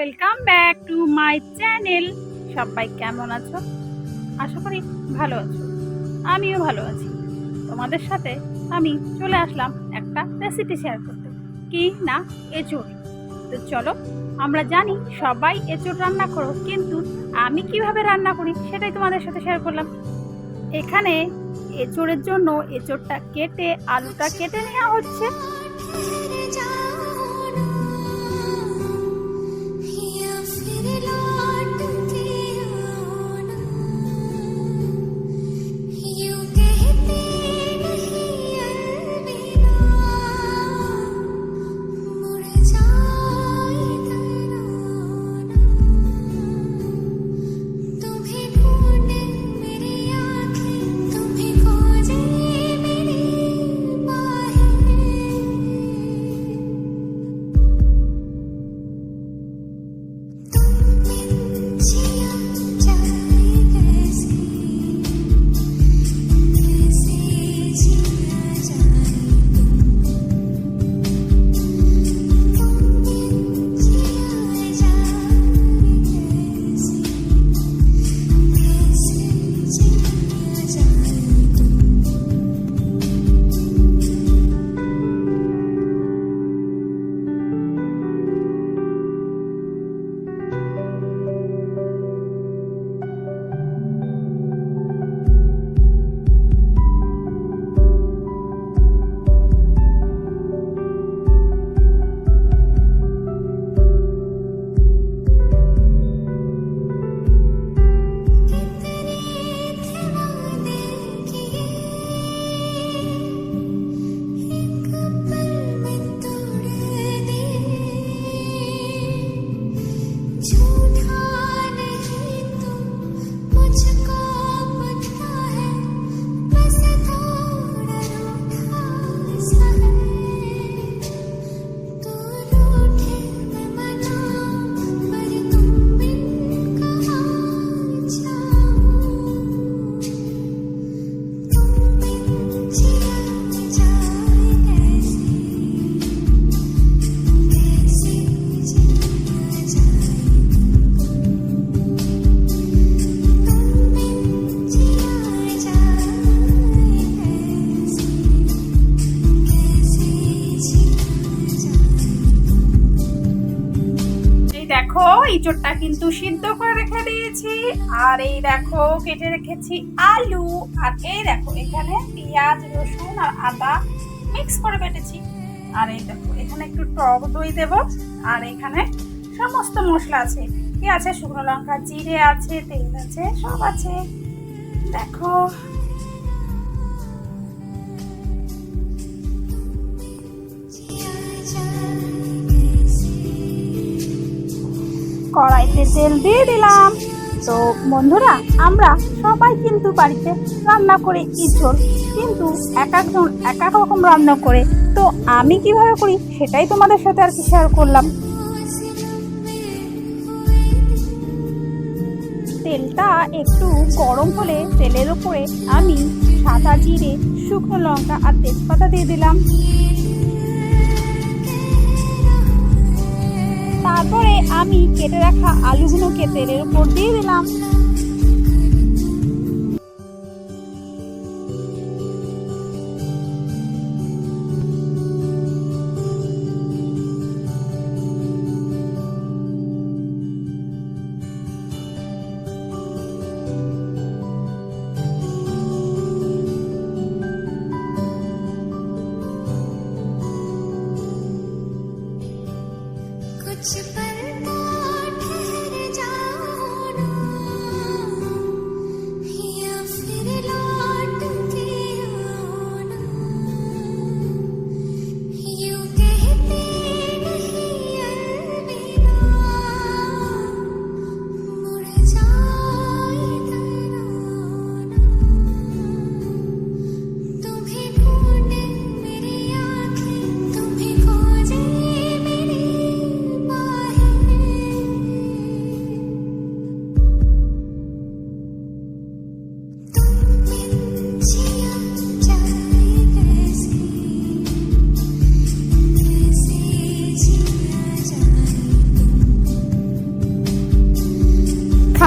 Welcome back to my channel. সবাই কেমন আছো? আশা করি ভালো আছো। আমিও ভালো আছি। তোমাদের সাথে আমি চলে আসলাম একটা রেসিপি শেয়ার করতে। কি না এঁচড়? তো চলো, আমরা জানি সবাই এঁচড় রান্না করো, কিন্তু আমি কীভাবে রান্না করি সেটাই তোমাদের সাথে শেয়ার করলাম। এখানে এঁচড়ের জন্য এঁচড়টা কেটে, আলুটা কেটে নেওয়া হচ্ছে। দেখো ইঁচড়টা কিন্তু সিদ্ধ করে রেখে দিয়েছি। আর এই দেখো, কেটে রেখেছি আলু। আর এই দেখো, এখানে পেঁয়াজ, রসুন আর আদা মিক্স করে বেটেছি। আর এই দেখো, এখানে একটু টক দই দেব। আর এখানে সমস্ত মশলা আছে। কি আছে? শুকনো লঙ্কা, জিরে আছে, তেল আছে, সব আছে। দেখো। কড়াইতে তেল দিয়ে দিলাম। তো বন্ধুরা, আমরা সবাই কিন্তু বাড়িতে রান্না করে ইঁচড় কিন্তু এক একজন এক এক রকম রান্না করে। তো আমি কীভাবে করি সেটাই তোমাদের সাথে আর কি শেয়ার করলাম। তেলটা একটু গরম হলে তেলের উপরে আমি সাদা জিরে, শুকনো লঙ্কা আর তেজপাতা দিয়ে দিলাম। তারপরে আমি কেটে রাখা আলুগুলোকে তেলের উপর দিয়ে দিলাম।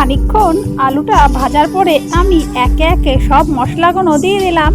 খানিকক্ষণ আলুটা ভাজার পরে আমি একে একে সব মশলাগুলো দিয়ে দিলাম।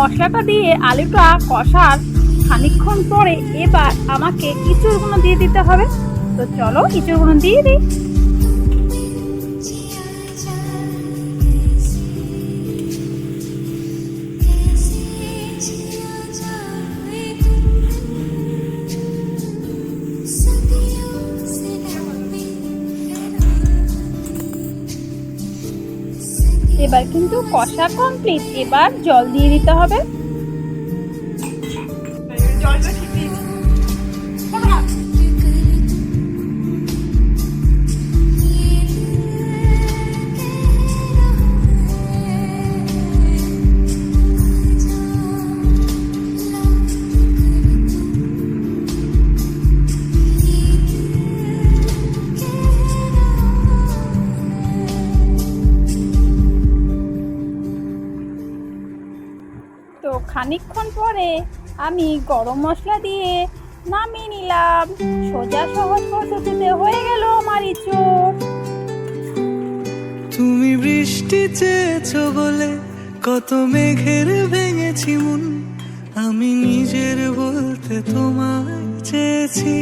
মশলাটা দিয়ে আলুটা কষার খানিক্ষণ পরে এবার আমাকে ইঁচড়গুলো দিয়ে দিতে হবে। তো চলো ইঁচড়গুলো দিয়ে দিই। এবার কিন্তু কষা কমপ্লিট এবার জল দিয়ে দিতে হবে। তো খানিকক্ষণ পরে আমি গরম মশলা দিয়ে নামিয়ে নিলাম। সোজা সহজ পদ্ধতিতে হয়ে গেল আমার ইঁচড়। তুমি বৃষ্টি চেয়েছ বলে কত মেঘের ভেঙেছি মন। আমি নিজের বলতে তোমায় চেয়েছি।